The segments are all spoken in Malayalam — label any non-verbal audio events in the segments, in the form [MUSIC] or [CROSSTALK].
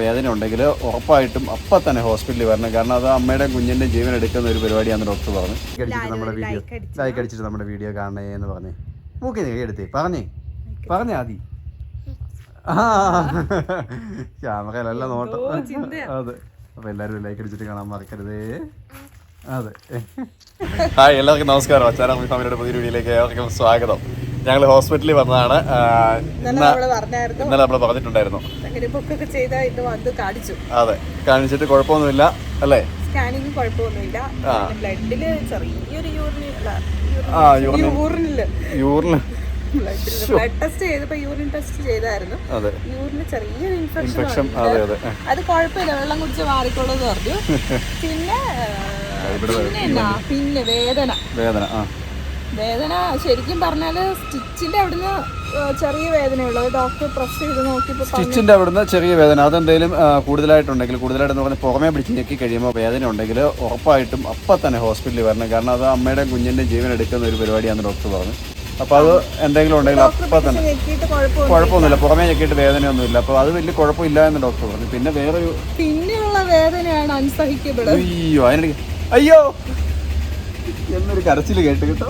വേദന ഉണ്ടെങ്കിൽ ഉറപ്പായിട്ടും അപ്പം തന്നെ ഹോസ്പിറ്റലിൽ വരണം. കാരണം അത് അമ്മയുടെ കുഞ്ഞിന്റെ ജീവൻ എടുക്കുന്ന ഒരു പരിപാടിയാണെന്ന് ഡോക്ടർ പറഞ്ഞു. അടിച്ചിട്ട് നമ്മുടെ വീഡിയോ ലൈക്ക് അടിച്ചിട്ട് നമ്മുടെ വീഡിയോ കാണണേ എന്ന് പറഞ്ഞേ. മൂക്കി നീ എടുത്തേ. പറഞ്ഞേ. പറഞ്ഞേ ആദി. ആ. ക്യാമറയിലല്ല നോട്ടം അതെ. അപ്പോൾ എല്ലാവരും ലൈക്ക് അടിച്ചിട്ട് കാണാൻ മറക്കരുതേ. അതെ. ഹായ് എല്ലാവർക്കും നമസ്കാരം. അച്ചാരാമി ഫാമിലിയുടെ പുതിയ വീഡിയോയിലേക്ക് എല്ലാവർക്കും സ്വാഗതം. ഞങ്ങൾ ഹോസ്പിറ്റലിൽ വന്നതാണ്. ഇന്നലെ നമ്മൾ പറഞ്ഞിട്ടുണ്ടായിരുന്നു. അതെ കാണിച്ചിട്ട് കുഴപ്പമൊന്നുമില്ല അല്ലേ? സ്കാനിങ് കുഴപ്പമൊന്നുമില്ല. ബ്ലഡിൽ ചെറിയൊരു യൂറിനിൽ. യൂറിന്. ബ്ലഡ് ടെസ്റ്റ് ചെയ്തപ്പോ യൂറിൻ ടെസ്റ്റ് ചെയ്തായിരുന്നു. അതെ. യൂറിന് ചെറിയൊരു ഇൻഫെക്ഷൻ അതെ കുഴപ്പമില്ല വെള്ളം കുടിച്ച് മാറിക്കോളൂ എന്ന് പറഞ്ഞു. [LAUGHS] പിന്നെ പിന്നെ പിന്നെ വേദന. വേദന ആ. വേദന ശരിക്കും പറഞ്ഞാൽ സ്റ്റിച്ചിന്റെ അവിടുന്ന് ചെറിയ വേദനയുള്ളത് ഡോക്ടർ പ്രസ് ചെയ്ത് നോക്കിയപ്പോൾ സ്റ്റിച്ചിന്റെ അവിടുന്ന് ചെറിയ വേദന. അതെന്തെങ്കിലും കൂടുതലായിട്ടുണ്ടെങ്കിൽ കൂടുതലായിട്ട് പറഞ്ഞാൽ പുറമേ പിടിച്ച് ഞെക്കി കഴിയുമ്പോൾ വേദന ഉണ്ടെങ്കിൽ ഉറപ്പായിട്ടും അപ്പം തന്നെ ഹോസ്പിറ്റലിൽ വരണം. കാരണം അത് അമ്മയുടെ കുഞ്ഞിന്റെ ജീവൻ എടുക്കുന്ന ഒരു പരിപാടിയാണെന്ന് ഡോക്ടർ പറഞ്ഞു. അപ്പോൾ അത് എന്തെങ്കിലും ഉണ്ടെങ്കിൽ അപ്പം തന്നെ. കുഴപ്പമൊന്നുമില്ല. പുറമേ ഞെക്കിയിട്ട് വേദനയൊന്നുമില്ല. അപ്പോൾ അത് വലിയ കുഴപ്പമില്ല എന്ന് ഡോക്ടർ പറഞ്ഞു. പിന്നെ വേറൊരു പിന്നെയുള്ള വേദനയാണ് അയ്യോ അതിനിടയ്ക്ക് അയ്യോ! എന്നൊരു കരച്ചിൽ കേട്ട് കേട്ടോ.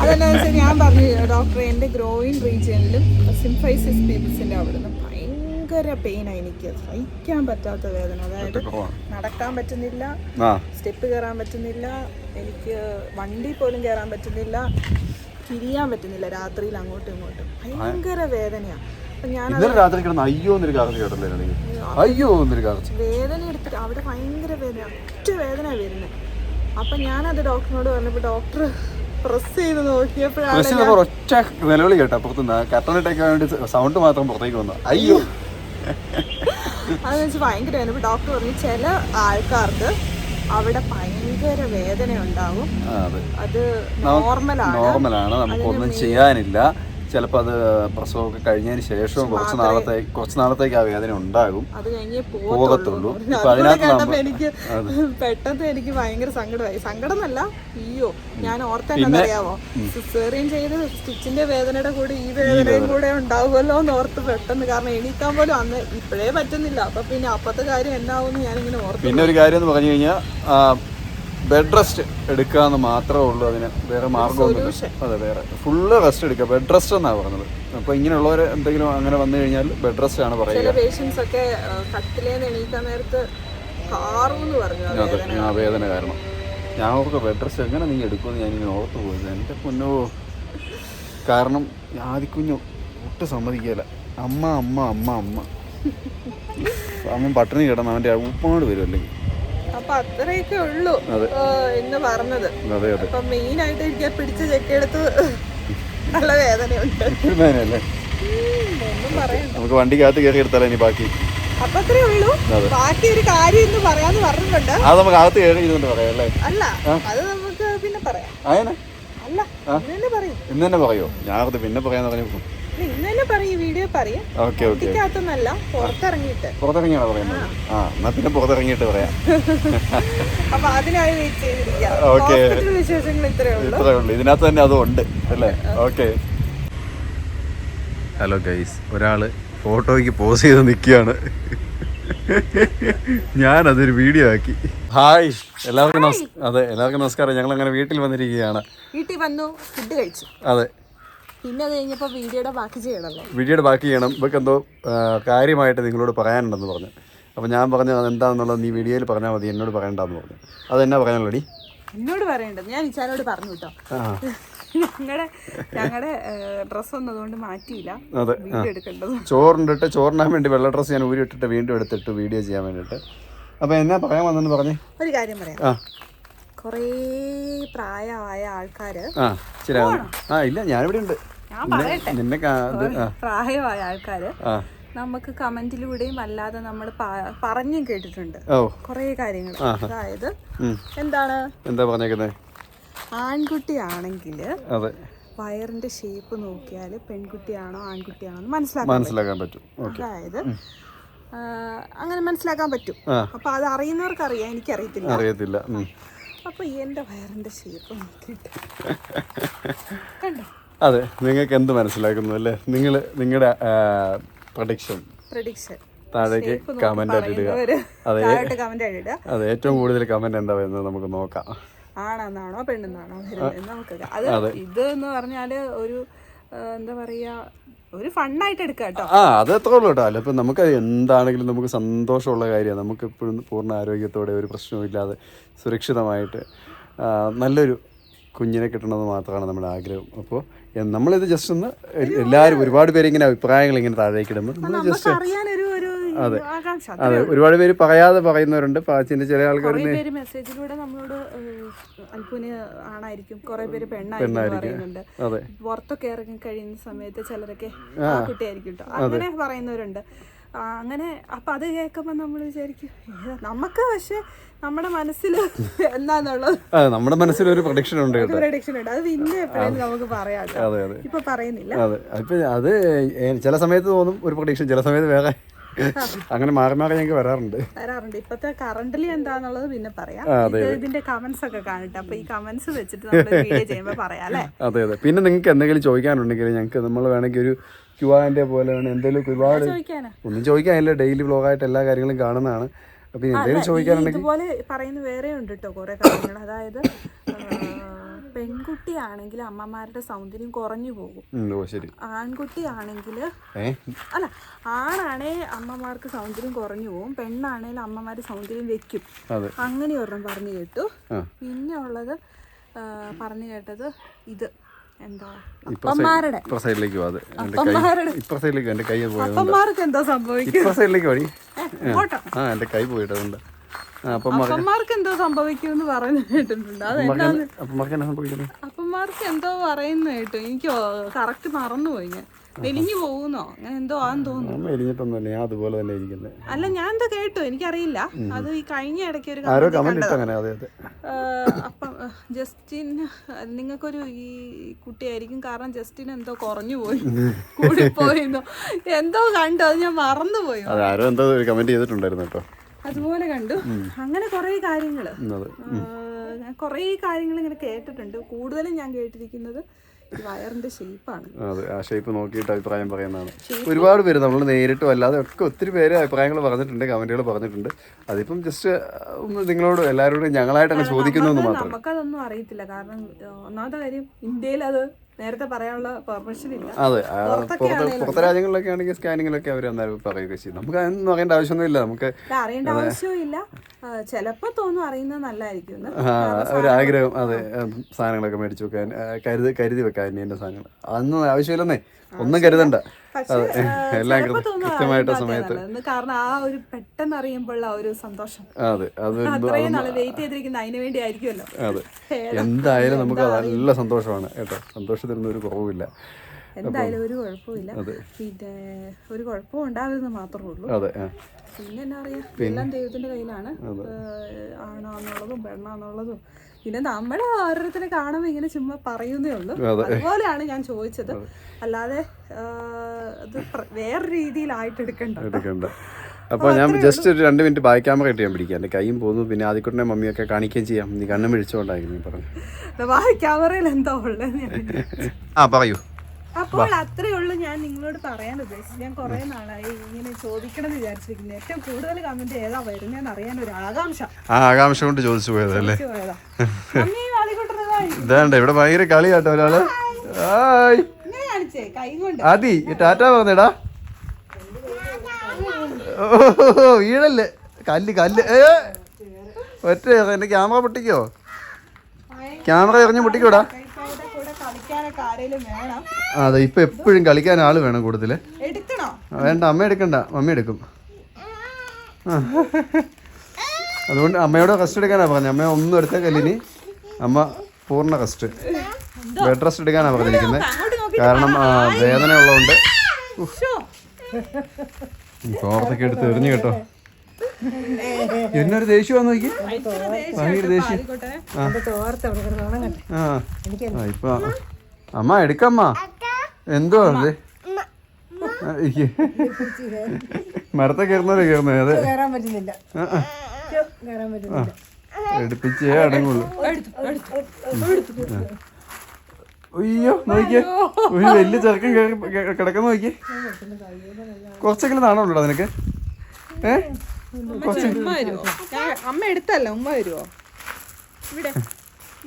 അതെന്നാ വെച്ചാൽ ഞാൻ പറഞ്ഞു ഡോക്ടർ എന്റെ ഗ്രോയിൻ റീജിയനിലും സിംഫൈസിസ് പീപ്പിൾസിന്റെ അവിടുന്ന് ഭയങ്കര പെയിനാണ് എനിക്ക്. സഹിക്കാൻ പറ്റാത്ത വേദന. അതായത് നടക്കാൻ പറ്റുന്നില്ല സ്റ്റെപ്പ് കയറാൻ പറ്റുന്നില്ല എനിക്ക് വണ്ടി പോലും കയറാൻ പറ്റുന്നില്ല തിരിയാൻ പറ്റുന്നില്ല രാത്രിയിൽ അങ്ങോട്ടും ഇങ്ങോട്ടും. ഭയങ്കര വേദനയാണ് ഇന്നലെ രാത്രി കിടന്ന് അയ്യോ എന്നൊരു കേട്ടല്ലേ അയ്യോ എന്നൊരു വേദന എടുത്തിട്ട് അവിടെ ഭയങ്കര വേദന ഒറ്റ വേദന വരുന്നത് അപ്പം ഞാനത് ഡോക്ടറിനോട് പറഞ്ഞപ്പോൾ ഡോക്ടർ പ്രസ് ചെയ്ത് നോക്കിയപ്പോഴാണ് ഒറ്റ നിലവിളി കേട്ടോ. അപ്പുറത്തുനിന്ന് കട്ടണിട്ടേക്കാൻ വേണ്ടി സൗണ്ട് മാത്രം പുറത്തേക്ക് വന്നു? അയ്യോ. അതെന്ന് വെച്ചാൽ ഭയങ്കര വേദന. ഡോക്ടർ പറഞ്ഞു ചില ആൾക്കാർക്ക് അവിടെ ഭയങ്കര വേദന ഉണ്ടാവും അത്. നോർമലാണ് നോർമലാണ് നമുക്കൊന്നും ചെയ്യാനില്ല. ചിലപ്പോൾ അത് പ്രസവമൊക്കെ കഴിഞ്ഞതിന് ശേഷവും കുറച്ച് നാളത്തെ കുറച്ച് നാളത്തേക്ക് ആ വേദന ഉണ്ടാകും. പോകത്തുള്ളൂ. ഇപ്പൊ അതിനകത്ത് എനിക്ക് പെട്ടെന്ന് എനിക്ക് ഭയങ്കര സങ്കടമായി. സങ്കടം അല്ല അയ്യോ ഞാൻ ഓർത്തെന്നറിയാവോ സിസേറിയൻ ചെയ്ത് സ്റ്റിച്ചിന്റെ വേദനയുടെ കൂടെ ഈ വേദനയും കൂടെ ഉണ്ടാവുമല്ലോ എന്ന് ഓർത്ത് പെട്ടെന്ന് കാരണം എണീക്കാൻ പോലും അന്ന് ഇപ്പോഴേ പറ്റുന്നില്ല. അപ്പൊ പിന്നെ അപ്പത്തെ കാര്യം എന്നാവും ഞാനിങ്ങനെ ഓർത്തു പിന്നെ ഒരു കാര്യം എന്ന് പറഞ്ഞു കഴിഞ്ഞാൽ ബെഡ് റെസ്റ്റ് എടുക്കുക എന്ന് മാത്രമേ ഉള്ളൂ അതിന്. വേറെ മാർഗമൊന്നുമില്ല. അതെ വേറെ. ഫുള്ള് റെസ്റ്റ് എടുക്കുക. ബെഡ് റെസ്റ്റ് എന്നാണ് പറഞ്ഞത്. അപ്പോൾ ഇങ്ങനെയുള്ളവർ എന്തെങ്കിലും അങ്ങനെ വന്നു കഴിഞ്ഞാൽ ബെഡ് റെസ്റ്റ് ആണ് പറയുക. പേഷ്യൻസ് ഒക്കെ ആ, എണീക്കാൻ നേരത്ത് അതെ വേദന. ആ വേദന കാരണം. ഞാൻ ഓർക്കുക ബെഡ് റെസ്റ്റ് എങ്ങനെ നീ എടുക്കുമെന്ന് ഞാൻ ഇങ്ങനെ ഓർത്ത് പോയത്. എന്റെ പൊന്നോ. കാരണം ആദിക്കുഞ്ഞു ഒട്ടും സമ്മതിക്കില്ല അമ്മ അമ്മ അമ്മ അമ്മ. അമ്മ പട്ടിണി കിടന്ന് അവന്റെ ഉപ്പാട് വരും അല്ലെങ്കിൽ. അപ്പൊ അത്രയൊക്കെ ഉള്ളൂ എന്ന് പറഞ്ഞത്. അപ്പൊ മെയിൻ ആയിട്ട് എനിക്ക് പിടിച്ച ചെക്കെടുത്ത് നല്ല വേദനയുണ്ട്. നമുക്ക് വണ്ടിക്കകത്ത് കയറി എടുത്താലോ ഇനി ബാക്കി? അപ്പൊ അത്രേ ഉള്ളൂ. ബാക്കി ഒരു കാര്യം ഇന്ന് പറയാന്ന് പറഞ്ഞിട്ടുണ്ട്. അത് നമുക്ക് അകത്ത് കയറി ഇരുന്നുകൊണ്ട് പറയാം അല്ലേ? അല്ല അത് നമുക്ക് പിന്നെ പറയാം. അങ്ങനെ അല്ല ഇന്ന് തന്നെ പറയോ. ഞാൻ പിന്നെ പറയാന്ന് പറഞ്ഞു ഓക്കെ ഓക്കെ പുറത്തിറങ്ങിയാണോ പറയുന്നത്? ആ. എന്നാ പിന്നെ പുറത്തിറങ്ങിയിട്ട് പറയാം. [LAUGHS] ഇത്രേ ഉള്ളൂ. ഇത്രേ ഇതിനകത്ത് തന്നെ അതും ഉണ്ട് അല്ലേ? ഓക്കെ. Hello guys. ഒരാൾ ഫോട്ടോയ്ക്ക് പോസ് ചെയ്ത് നിൽക്കുകയാണ്. [LAUGHS] അതൊരു വീഡിയോ ആക്കി. ഹായ്. എല്ലാവർക്കും അതെ എല്ലാവർക്കും നമസ്കാരം. ഞങ്ങൾ അങ്ങനെ വീട്ടിൽ വന്നിരിക്കുകയാണ്. വീട്ടിൽ വന്നു ഫുഡ് കഴിച്ചു. അതെ. പിന്നെ അത് കഴിഞ്ഞപ്പോ വീഡിയോയുടെ ബാക്കി ചെയ്യണല്ലോ വീഡിയോയുടെ ബാക്കി ചെയ്യണം. ഇവർക്ക് എന്തോ കാര്യമായിട്ട് നിങ്ങളോട് പറയാനുണ്ടെന്ന് പറഞ്ഞു. അപ്പോൾ ഞാൻ പറഞ്ഞു അതെന്താണെന്നുള്ളത് നീ വീഡിയോയിൽ പറഞ്ഞാൽ മതി എന്നോട് പറയണ്ടെന്ന് പറഞ്ഞു. അതെന്നാ പറയാനുള്ളടി? എന്നോട് പറയണ്ട. ഞാൻ ഇച്ചാനോട് പറഞ്ഞു കേട്ടോ. ഞങ്ങളുടെ ഞങ്ങളുടെ ഡ്രസ്സ് ഒന്നും അതുകൊണ്ട് മാറ്റിയില്ല. അതെ വീഡിയോ എടുക്കേണ്ടത്. ചോറിണ്ടിട്ട് ചോറിനാൻ വേണ്ടി വെള്ള ഡ്രസ്സ് ഞാൻ ഊരി ഇട്ടിട്ട് വീണ്ടും എടുത്തിട്ട് വീഡിയോ ചെയ്യാൻ വേണ്ടിട്ട് അപ്പോൾ എന്നാ പറയാൻ വന്നെന്ന് പറഞ്ഞേ? ഒരു കാര്യം പറയാം. ആ. കുറേ പ്രായമായ ആൾക്കാര് ആ ശരി ആ ഇല്ല ഞാനിവിടെ ഉണ്ട് ഞാൻ പറയട്ടെ. നിന്നെ പ്രായമായ ആൾക്കാര് നമുക്ക് കമന്റിലൂടെയും അല്ലാതെ നമ്മൾ പറഞ്ഞും കേട്ടിട്ടുണ്ട്. കൊറേ കാര്യങ്ങൾ അതായത് എന്താണ്? എന്താ പറഞ്ഞേക്കുന്നത് ആൺകുട്ടിയാണെങ്കിൽ അതെ. വയറിന്റെ ഷേപ്പ് നോക്കിയാൽ പെൺകുട്ടിയാണോ ആൺകുട്ടിയാണോ എന്ന് മനസ്സിലാക്കാൻ മനസ്സിലാക്കാൻ പറ്റും. അതായത് അങ്ങനെ മനസ്സിലാക്കാൻ പറ്റും. അപ്പൊ അത് അറിയുന്നവർക്ക് അറിയാം എനിക്കറിയത്തില്ല. അറിയത്തില്ല. ഉം. അപ്പൊ എന്റെ വയറിന്റെ ഷേപ്പ് നോക്കിയിട്ട്. കണ്ടോ? അതെ നിങ്ങൾക്ക് എന്ത് മനസ്സിലാക്കുന്നു അല്ലേ? നിങ്ങൾ നിങ്ങളുടെ പ്രൊഡിക്ഷൻ പ്രഡിക്ഷൻ താഴേക്ക് കമന്റ് ഇടുക. അതെ. അതെ ഏറ്റവും കൂടുതൽ കമന്റ് എന്താ വരുന്നത് നമുക്ക് നോക്കാം. ആണെന്നാണോ പെണ്ണെന്നാണോ നമുക്ക് അത് ഇത് എന്ന് പറഞ്ഞാൽ ഒരു എന്താ പറയാ ഒരു ഫണ്ണായിട്ട് എടുക്കാം കേട്ടോ. ആ അത് എത്ര ഉള്ളൂ കേട്ടോ. അല്ല ഇപ്പം നമുക്ക് എന്താണെങ്കിലും നമുക്ക് സന്തോഷമുള്ള കാര്യമാണ്. നമുക്ക് എപ്പോഴും പൂർണ ആരോഗ്യത്തോടെ ഒരു പ്രശ്നവും ഇല്ലാതെ സുരക്ഷിതമായിട്ട് ആ, നല്ലൊരു കുഞ്ഞിനെ കിട്ടണമെന്ന് മാത്രമാണ് നമ്മുടെ ആഗ്രഹം. അപ്പോൾ നമ്മളിത് ജസ്റ്റ് ഒന്ന് എ- എല്ലാവരും ഒരുപാട് പേര് ഇങ്ങനെ അഭിപ്രായങ്ങൾ ഇങ്ങനെ താഴേക്ക് ഇടുമ്പോൾ നമ്മൾ ജസ്റ്റ് അറിയാനൊരു ഒരു ആകാംക്ഷ. അതെ ഒരുപാട് പേര് പറയാതെ പറയുന്നവരുണ്ട്. പാച്ചിന്റെ ചില ആൾക്കാർ കുറെ പേര് മെസ്സേജിലൂടെ നമ്മളോട് അൽപ്പുന് ആണായിരിക്കും. കുറെ പേര് പെണ്ണായിരിക്കും പറയുന്നുണ്ട്. പുറത്തൊക്കെ ഇറങ്ങി കഴിയുന്ന സമയത്ത് ചിലരൊക്കെ കുട്ടിയായിരിക്കും കേട്ടോ അങ്ങനെ പറയുന്നവരുണ്ട്. അങ്ങനെ അപ്പൊ അത് കേൾക്കുമ്പോ നമ്മൾ വിചാരിക്കും നമുക്ക് പക്ഷെ നമ്മുടെ മനസ്സിൽ [LAUGHS] എന്താന്നുള്ളത് നമ്മുടെ മനസ്സിൽ ഒരു പ്രൊഡിക്ഷൻ ഉണ്ട് പ്രഡിക്ഷൻ ഉണ്ട്. അത് പിന്നെ എപ്പോഴും നമുക്ക് പറയാം ഇപ്പൊ പറയുന്നില്ല. അത്. ചില സമയത്ത് തോന്നും ഒരു പ്രൊഡിക്ഷൻ ചില സമയത്ത് വേറെ അങ്ങനെ മാറി മാറി ഞങ്ങൾക്ക് വരാറുണ്ട്. വരാറുണ്ട്. ഇപ്പത്തെ കറണ്ടിലി എന്താന്നുള്ളത് പിന്നെ പറയാം. ഇത് ഇതിന്റെ കമന്റ്സ് ഒക്കെ കാണട്ടെ. അപ്പൊ ഈ കമന്റ്സ് വെച്ചിട്ട് നമ്മൾ വീഡിയോ [LAUGHS] ചെയ്യുമ്പോ പറയാം അല്ലേ? അതെ അതെ. പിന്നെ നിങ്ങൾക്ക് എന്തെങ്കിലും ചോദിക്കാനുണ്ടെങ്കിൽ ഞങ്ങൾക്ക് നമ്മൾ വേണമെങ്കിൽ ഒരു ക്യു ആന്റെ പോലെ എന്തെങ്കിലും ഒരുപാട് ഒന്നും ചോദിക്കാനില്ല. ഡെയിലി വ്ലോഗായിട്ട് എല്ലാ കാര്യങ്ങളും കാണുന്നതാണ്. അപ്പൊ എന്തെങ്കിലും ചോദിക്കാനുണ്ടെങ്കിൽ ഇതുപോലെ പറയുന്ന വേറെ ഉണ്ട് കേട്ടോ കുറെ കാര്യങ്ങൾ. അതായത് ആ, പെൺകുട്ടിയാണെങ്കിൽ അമ്മമാരുടെ സൗന്ദര്യം കുറഞ്ഞു പോകും. ആൺകുട്ടി ഏ? അല്ല ആണാണേ അമ്മമാർക്ക് സൗന്ദര്യം കുറഞ്ഞു പോകും പെണ്ണാണേൽ അമ്മമാർ സൗന്ദര്യം വെക്കും. അങ്ങനെ ഒരെണ്ണം പറഞ്ഞു കേട്ടു. പിന്നെ ഉള്ളത് പറഞ്ഞു കേട്ടത് ഇത്. അപ്പന്മാർക്ക് എന്താ സംഭവിക്കും ആ എന്റെ കൈ പോയിട്ട് അതുകൊണ്ട്. ആ അപ്പം അപ്പന്മാർക്ക് എന്തോ സംഭവിക്കും എന്ന് പറയുന്ന കേട്ടിട്ടുണ്ട് അപ്പന്മാർക്ക് എന്തോ പറയുന്ന കേട്ടു. എനിക്ക് കറക്റ്റ് മറന്നുപോയി ഞാൻ. മെലിഞ്ഞു പോകുന്നോ? അങ്ങനെ എന്തോ ആന്ന് തോന്നുന്നു. ഞാൻ അതുപോലെ തന്നെ ഇരിക്കുന്നത് അല്ല ഞാൻ എന്തോ കേട്ടു? എനിക്കറിയില്ല. അത് ഈ കഴിഞ്ഞ ഇടയ്ക്ക് ഒരു അപ്പം ജസ്റ്റിൻ നിങ്ങൾക്കൊരു ഈ കുട്ടിയായിരിക്കും കാരണം ജസ്റ്റിൻ എന്തോ കുറഞ്ഞു പോയി കൂടി പോയിന്നോ എന്തോ കണ്ടു. അത് ഞാൻ മറന്നുപോയി. ആരോ എന്തോ കമന്റ് ചെയ്തിട്ടുണ്ടായിരുന്നു കേട്ടോ. അതുപോലെ കണ്ടു. അങ്ങനെ കുറേ കാര്യങ്ങൾ ഞാൻ കുറേ കാര്യങ്ങൾ ഇങ്ങനെ കേട്ടിട്ടുണ്ട്. കൂടുതലും ഞാൻ കേട്ടിരിക്കുന്നത് വയറിന്റെ ഷേപ്പാണ് അതെ ആ ഷേപ്പ് നോക്കിയിട്ട് അഭിപ്രായം പറയുന്നതാണ്. ഒരുപാട് പേര് നമ്മൾ നേരിട്ടും അല്ലാതെ ഒക്കെ ഒത്തിരി പേര് അഭിപ്രായങ്ങൾ പറഞ്ഞിട്ടുണ്ട് കമന്റുകൾ പറഞ്ഞിട്ടുണ്ട്. അതിപ്പം ജസ്റ്റ് നിങ്ങളോട് എല്ലാവരോടും ഞങ്ങളായിട്ട് തന്നെ ചോദിക്കുന്നു മാത്രം. നമുക്കതൊന്നും അറിയത്തില്ല. കാരണം ഒന്നാമത്തെ കാര്യം ഇന്ത്യയിൽ അത് നേരത്തെ പറയാനുള്ള പെർമിഷൻ ഇല്ല. അതെ പുറത്തെ രാജ്യങ്ങളിലൊക്കെ ആണെങ്കിൽ സ്കാനിങ്ങിലൊക്കെ അവർ എന്തായാലും പറയുക ചെയ്യും. നമുക്ക് അതൊന്നും അറിയേണ്ട ആവശ്യമൊന്നുമില്ല. നമുക്ക് അറിയേണ്ട ആവശ്യമില്ല ചിലപ്പോ തോന്നും അറിയുന്നത് നല്ലതായിരിക്കും ഒരു ആഗ്രഹം അതെ സാധനങ്ങളൊക്കെ മേടിച്ചു വെക്കാൻ കരുതി കരുതി വെക്കാൻ ഇനി സാധനങ്ങൾ. അതൊന്നും ആവശ്യമില്ലെന്നേ. ഒന്നും കരുതണ്ട. എല്ലാം കൃത്യമായിട്ട് സമയത്ത്. കാരണം ആ ഒരു പെട്ടെന്ന് അറിയുമ്പോഴുള്ള ആ ഒരു സന്തോഷം. അതെ. അത് അത്രയും നാളെ വെയിറ്റ് ചെയ്തിരിക്കുന്ന അതിന് വേണ്ടി ആയിരിക്കുമല്ലോ അതെ എന്തായാലും നമുക്ക് നല്ല സന്തോഷമാണ് കേട്ടോ. സന്തോഷത്തിനൊന്നും ഒരു കുറവുമില്ല. എന്തായാലും ഒരു കുഴപ്പമില്ല പിന്നെ ഒരു കുഴപ്പവും ഉണ്ടാവരുതെന്ന് മാത്രമേ ഉള്ളൂ. പിന്നെ എന്നാ പറയാ? എല്ലാം ദൈവത്തിന്റെ കയ്യിലാണ്. ആണാന്നുള്ളതും പെണ്ണാന്നുള്ളതും. പിന്നെ നമ്മൾ ഓരോരുത്തരെ കാണുമ്പോൾ ഇങ്ങനെ ചുമ്മാ പറയുന്നേ ഉള്ളൂ. അതുപോലെയാണ് ഞാൻ ചോദിച്ചത്. അല്ലാതെ അത് വേറെ രീതിയിലായിട്ട് എടുക്കണ്ട. അപ്പൊ അപ്പോൾ ഞാൻ ജസ്റ്റ് ഒരു രണ്ട് മിനിറ്റ് ബാക്ക് ക്യാമറ ഇട്ട് ഞാൻ പിടിക്കാം. എന്റെ കൈയും പോകുന്നു. പിന്നെ ആദ്യക്കുട്ടനെ മമ്മിയൊക്കെ കാണിക്കുകയും ചെയ്യാം. നീ കണ്ണും മിഴിച്ചോണ്ടായിരുന്നു നീ പറഞ്ഞു ക്യാമറയിൽ എന്താ ഉള്ളത് ഞാൻ ആ പറയൂ. അപ്പോൾ അത്രേ ഉള്ളൂ ഞാൻ നിങ്ങളോട് പറയാൻ ഉദ്ദേശിച്ചത്. ഞാൻ കുറെ നാളായി ഇങ്ങനെ ചോദിക്കണം എന്ന് വിചാരിച്ചിരിക്കുന്നു. ഏറ്റവും കൂടുതൽ കമന്റ് ഏതാ വരുന്നതെന്ന് അറിയാൻ ഒരു ആകാംക്ഷ. ആകാംക്ഷ കൊണ്ട് ചോദിച്ചു പോയതല്ലേ? ഇതാണ്ട് ഇവിടെ ഭയങ്കര കളിയാട്ടോ ഒരാൾ. അതി ടാറ്റ പറഞ്ഞേടാ വീഴല്ലേ? കല്ല് കല്ല്. ഏ ഒറ്റ എന്റെ ക്യാമറ പൊട്ടിക്കോ? ക്യാമറ എറിഞ്ഞ് പൊട്ടിക്കോടാ കൈപ്പായുടെ കൂടെ കളിക്കാനൊക്കെ ആരേലും വേണം അതെ ഇപ്പൊ എപ്പോഴും കളിക്കാൻ ആൾ വേണം കൂടുതൽ. വേണ്ട അമ്മ എടുക്കണ്ട. മമ്മി എടുക്കും. അതുകൊണ്ട് അമ്മയോട് റെസ്റ്റ് എടുക്കാനാ പറഞ്ഞത്. അമ്മ ഒന്നും എടുത്ത കല്ലിനി. അമ്മ പൂർണ റെസ്റ്റ് ബെഡ് റെസ്റ്റ് എടുക്കാനാ പറഞ്ഞിരിക്കുന്നത്. കാരണം ആ, വേദന ഉള്ളതുകൊണ്ട് ഓർത്തൊക്കെ എടുത്ത് എറിഞ്ഞു കേട്ടോ. എന്നൊരു ദേഷ്യം വന്നു നോക്കി. ഭയങ്കര ദേഷ്യം. ആ, ഇപ്പൊ അമ്മ എടുക്കമ്മ. എന്തോ അത്. മരത്തെ കയറുന്നവരെ കയറുന്നത് അതെ. കയറാൻ പറ്റുന്നില്ല. കയറാൻ പറ്റുന്നില്ല. എടുപ്പിച്ചേ അടങ്ങുള്ളൂ അയ്യോ നോക്കിയേ. ഒരു വലിയ ചെറുക്കൻ കിടക്കുന്ന നോക്കിയേ. കുറച്ചെങ്കിലും നാണമുള്ളൂ നിനക്ക്. ഏ? കുറച്ച് അമ്മ എടുത്തല്ല ഉമ്മ വരുമോ ഇവിടെ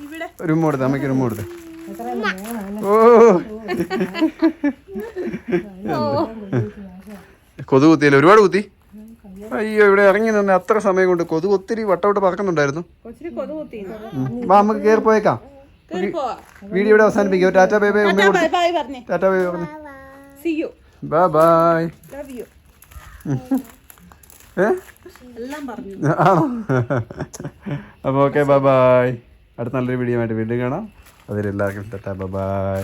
ഇവിടെ. ഒരു ഉമ്മ കൊടുത്ത് അമ്മയ്ക്ക് ഒരു ഉമ്മ കൊടുത്ത്. ഓ. കൊതു കുത്തിയല്ലേ ഒരുപാട് കുത്തി. അയ്യോ ഇവിടെ ഇറങ്ങി നിന്ന് അത്ര സമയം കൊണ്ട് കൊതു ഒത്തിരി വട്ടവിട്ട് പറക്കുന്നുണ്ടായിരുന്നു. വാ നമുക്ക് കയറി പോയേക്കാം. വീഡിയോ ഇവിടെ അവസാനിപ്പിക്കും. ടാറ്റ ബൈ ബൈ ഉമ്മ ബൈ ബൈ പറഞ്ഞേ. ടാറ്റ ബൈ പറഞ്ഞു. You bye bye love you ഏ? എല്ലാം പറഞ്ഞു. ആണോ അപ്പോൾ ഓക്കെ ബൈ ബൈ അടുത്ത നല്ലൊരു വീഡിയോ ആയിട്ട് വീണ്ടും കാണാം. അതിലെല്ലാവർക്കും ടാറ്റ ബൈ ബൈ